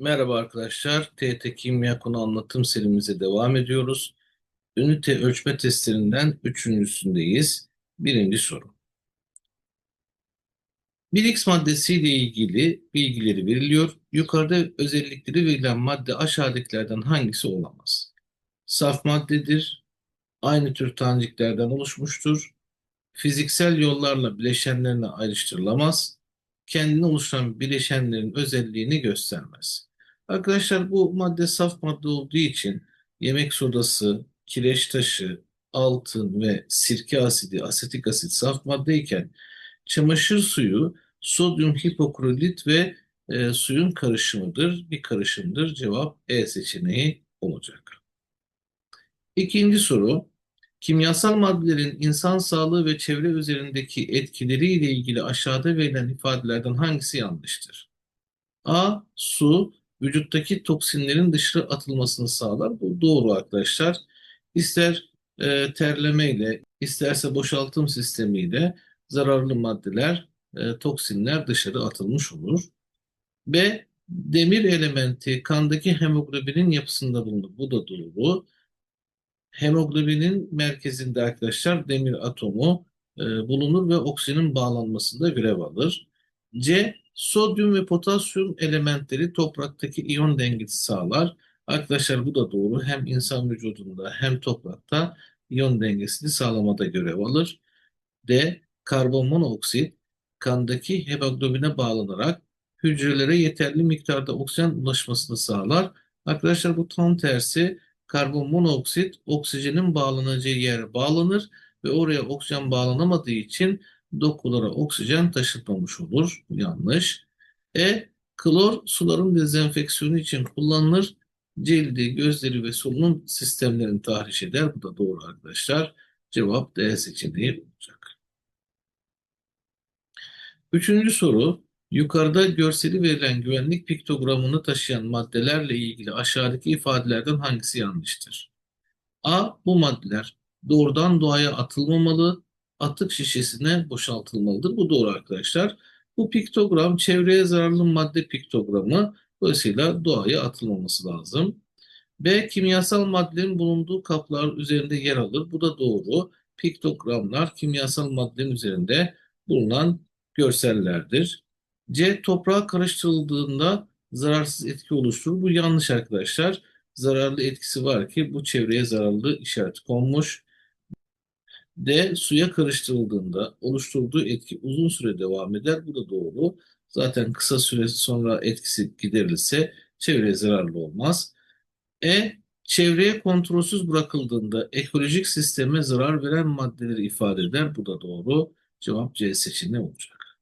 Merhaba arkadaşlar. TET Kimya konu anlatım serimize devam ediyoruz. Ünite ölçme testlerinden üçüncüsündeyiz. Birinci soru. Bir X maddesiyle ilgili bilgileri veriliyor. Yukarıda özellikleri verilen madde aşağıdakilerden hangisi olamaz? Saf maddedir. Aynı tür taneciklerden oluşmuştur. Fiziksel yollarla bileşenlerine ayrıştırılamaz. Kendini oluşturan bileşenlerin özelliğini göstermez. Arkadaşlar bu madde saf madde olduğu için yemek sodası, kireç taşı, altın ve sirke asidi, asetik asit saf maddeyken çamaşır suyu sodyum hipoklorit ve e, suyun karışımıdır. Bir karışımdır. Cevap E seçeneği olacak. İkinci soru. Kimyasal maddelerin insan sağlığı ve çevre üzerindeki etkileriyle ilgili aşağıda verilen ifadelerden hangisi yanlıştır? A. Su vücuttaki toksinlerin dışarı atılmasını sağlar. Bu doğru arkadaşlar. İster e, terlemeyle, isterse boşaltım sistemiyle zararlı maddeler, e, toksinler dışarı atılmış olur. B. Demir elementi kandaki hemoglobinin yapısında bulunur. Bu da doğru. Hemoglobinin merkezinde arkadaşlar demir atomu e, bulunur ve oksijenin bağlanmasında görev alır. C. Sodyum ve potasyum elementleri topraktaki iyon dengesi sağlar. Arkadaşlar bu da doğru. Hem insan vücudunda hem toprakta iyon dengesini sağlamada görev alır. D. Karbon monoksit kandaki hemoglobine bağlanarak hücrelere yeterli miktarda oksijen ulaşmasını sağlar. Arkadaşlar bu tam tersi karbon monoksit oksijenin bağlanacağı yere bağlanır ve oraya oksijen bağlanamadığı için dokulara oksijen taşıtmamış olur. Yanlış. E. Klor suların dezenfeksiyonu için kullanılır. Cildi, gözleri ve solunum sistemlerini tahriş eder. Bu da doğru arkadaşlar. Cevap D seçeneği olacak. Üçüncü soru. Yukarıda görseli verilen güvenlik piktogramını taşıyan maddelerle ilgili aşağıdaki ifadelerden hangisi yanlıştır? A. Bu maddeler doğrudan doğaya atılmamalı, atık şişesine boşaltılmalıdır. Bu doğru arkadaşlar. Bu piktogram çevreye zararlı madde piktogramı. Dolayısıyla doğaya atılmaması lazım. B. Kimyasal maddelerin bulunduğu kaplar üzerinde yer alır. Bu da doğru. Piktogramlar kimyasal maddenin üzerinde bulunan görsellerdir. C. Toprağa karıştırıldığında zararsız etki oluşturur. Bu yanlış arkadaşlar. Zararlı etkisi var ki bu çevreye zararlı işaret konmuş. D. Suya karıştırıldığında oluşturduğu etki uzun süre devam eder. Bu da doğru. Zaten kısa süre sonra etkisi giderilirse çevreye zararlı olmaz. E. Çevreye kontrolsüz bırakıldığında ekolojik sisteme zarar veren maddeleri ifade eder. Bu da doğru. Cevap C seçeneği olacak.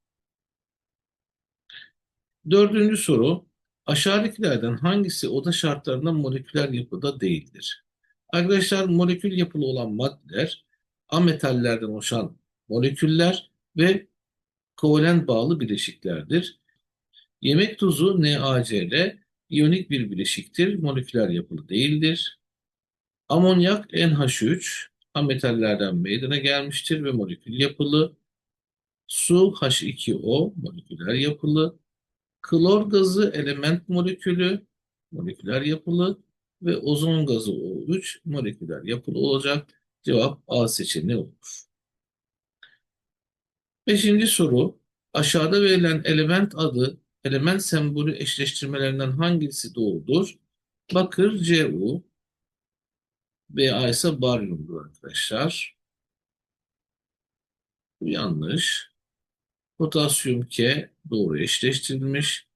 Dördüncü soru. Aşağıdakilerden hangisi oda şartlarında moleküler yapıda değildir? Arkadaşlar molekül yapılı olan maddeler ametallerden oluşan moleküller ve kovalent bağlı bileşiklerdir. Yemek tuzu NaCl iyonik bir bileşiktir, moleküler yapılı değildir. Amonyak NH3 ametallerden meydana gelmiştir ve molekül yapılı. Su H2O moleküler yapılı. Klor gazı element molekülü, moleküler yapılı ve ozon gazı O3 moleküler yapılı olacak. Cevap A seçeneği olur. Beşinci soru. Aşağıda verilen element adı, element sembolü eşleştirmelerinden hangisi doğrudur? Bakır Cu, Ba ise baryumdur arkadaşlar. Bu yanlış. Potasyum K doğru eşleştirilmiş.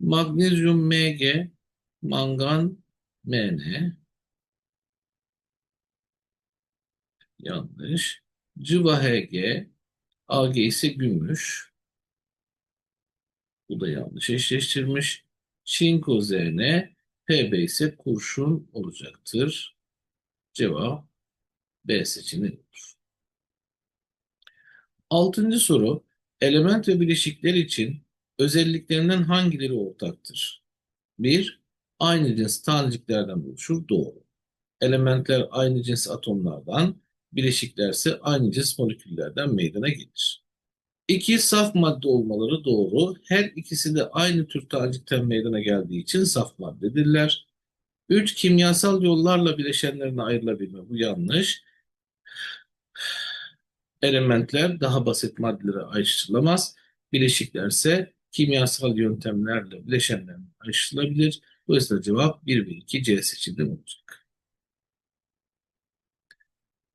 Magnezyum Mg, mangan Mn. Yanlış. Cıva Hg, Ag ise gümüş. Bu da yanlış eşleştirmiş. Çinko Zn, Pb ise kurşun olacaktır. Cevap B seçeneği olur. Altıncı soru. Element ve bileşikler için özelliklerinden hangileri ortaktır? 1. Aynı cins taneciklerden oluşur. Doğru. Elementler aynı cins atomlardan, bileşikler ise aynı cins moleküllerden meydana gelir. İki saf madde olmaları doğru. Her ikisi de aynı tür tanecikten meydana geldiği için saf maddedirler. Üç kimyasal yollarla bileşenlerine ayrılabilme. Bu yanlış. Elementler daha basit maddelere ayrıştırılamaz. Bileşikler ise kimyasal yöntemlerle bileşenlerine ayrıştırılabilir. Dolayısıyla cevap 1 ve 2 C seçeneği olacak.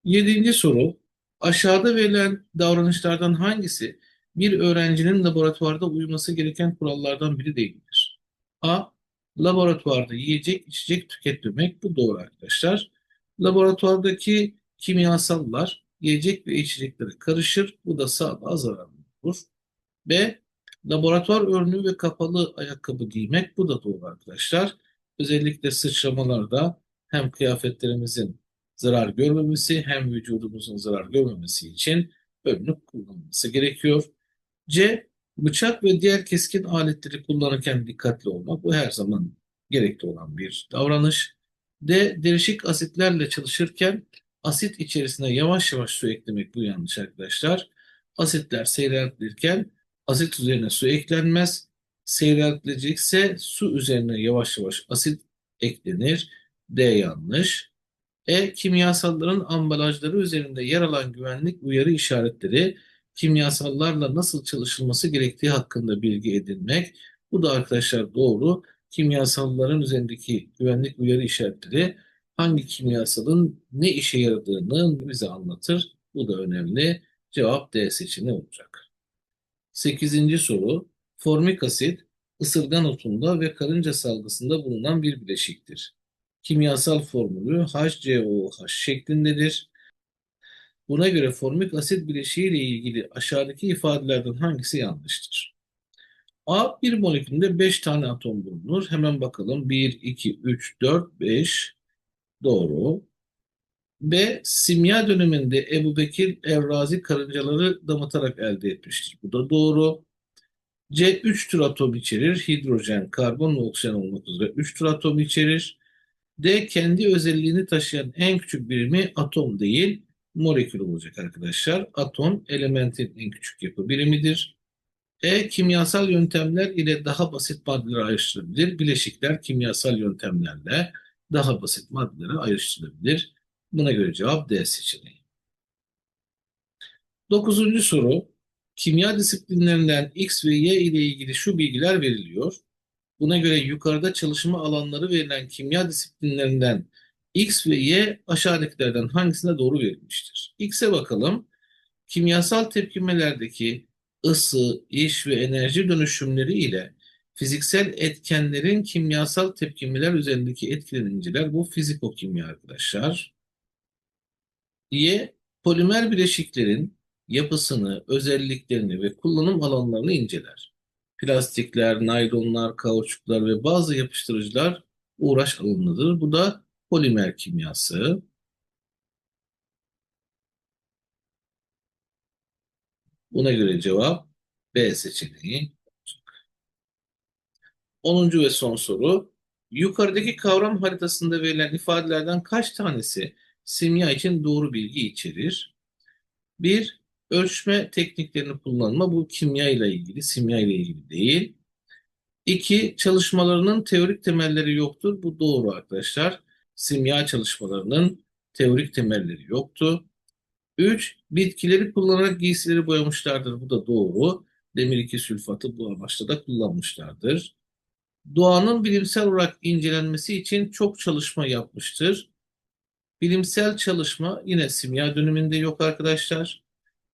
Yedinci soru. Aşağıda verilen davranışlardan hangisi bir öğrencinin laboratuvarda uyması gereken kurallardan biri değildir? A. Laboratuvarda yiyecek, içecek tüketmemek. Bu doğru arkadaşlar. Laboratuvardaki kimyasallar yiyecek ve içeceklere karışır. Bu da sağlığa zararlı olur. B. Laboratuvar örneği ve kapalı ayakkabı giymek. Bu da doğru arkadaşlar. Özellikle sıçramalarda hem kıyafetlerimizin zarar görmemesi hem vücudumuzun zarar görmemesi için önlük kullanılması gerekiyor. C. Bıçak ve diğer keskin aletleri kullanırken dikkatli olmak. Bu her zaman gerekli olan bir davranış. D. Derişik asitlerle çalışırken asit içerisine yavaş yavaş su eklemek. Bu yanlış arkadaşlar. Asitler seyreltilirken asit üzerine su eklenmez. Seyreltilecekse su üzerine yavaş yavaş asit eklenir. D yanlış. E. Kimyasalların ambalajları üzerinde yer alan güvenlik uyarı işaretleri kimyasallarla nasıl çalışılması gerektiği hakkında bilgi edinmek. Bu da arkadaşlar doğru. Kimyasalların üzerindeki güvenlik uyarı işaretleri hangi kimyasalın ne işe yaradığını bize anlatır. Bu da önemli. Cevap D seçeneği olacak. Sekizinci soru. Formik asit ısırgan otunda ve karınca salgısında bulunan bir bileşiktir. Kimyasal formülü HCOH şeklindedir. Buna göre formik asit bileşiği ile ilgili aşağıdaki ifadelerden hangisi yanlıştır? A bir molekülünde 5 tane atom bulunur. Hemen bakalım. 1, 2, 3, 4, 5. Doğru. B. Simya döneminde Ebu Bekir Evrazi karıncaları damıtarak elde etmiştir. Bu da doğru. C. 3 tür atom içerir. Hidrojen, karbon ve oksijen olmak üzere 3 tür atom içerir. D. Kendi özelliğini taşıyan en küçük birimi atom değil, molekül olacak arkadaşlar. Atom elementin en küçük yapı birimidir. E. Kimyasal yöntemler ile daha basit maddelere ayrıştırılabilir. Bileşikler kimyasal yöntemlerle daha basit maddelere ayrıştırılabilir. Buna göre cevap D seçeneği. Dokuzuncu soru. Kimya disiplinlerinden X ve Y ile ilgili şu bilgiler veriliyor. Buna göre yukarıda çalışma alanları verilen kimya disiplinlerinden X ve Y aşağıdakilerden hangisine doğru verilmiştir? X'e bakalım. Kimyasal tepkimelerdeki ısı, iş ve enerji dönüşümleri ile fiziksel etkenlerin kimyasal tepkimeler üzerindeki etkilerini inceler. Bu fizikokimya arkadaşlar. Y, polimer bileşiklerin yapısını, özelliklerini ve kullanım alanlarını inceler. Plastikler, naylonlar, kauçuklar ve bazı yapıştırıcılar uğraş alanıdır. Bu da polimer kimyası. Buna göre cevap B seçeneği. 10. ve son soru. Yukarıdaki kavram haritasında verilen ifadelerden kaç tanesi simya için doğru bilgi içerir? 1. Ölçme tekniklerini kullanma. Bu kimya ile ilgili, simya ile ilgili değil. 2. Çalışmalarının teorik temelleri yoktur. Bu doğru arkadaşlar. Simya çalışmalarının teorik temelleri yoktu. 3. Bitkileri kullanarak giysileri boyamışlardır. Bu da doğru. Demir 2 sülfatı bu amaçla da kullanmışlardır. Doğanın bilimsel olarak incelenmesi için çok çalışma yapmıştır. Bilimsel çalışma yine simya döneminde yok arkadaşlar.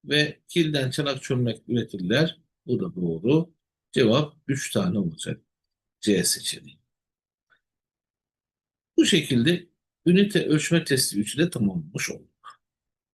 Ve kilden çanak çömlek üretirler. Bu da doğru. Cevap 3 tane olacak. C seçeneği. Bu şekilde ünite ölçme testi 3'ü de tamamlamış olduk.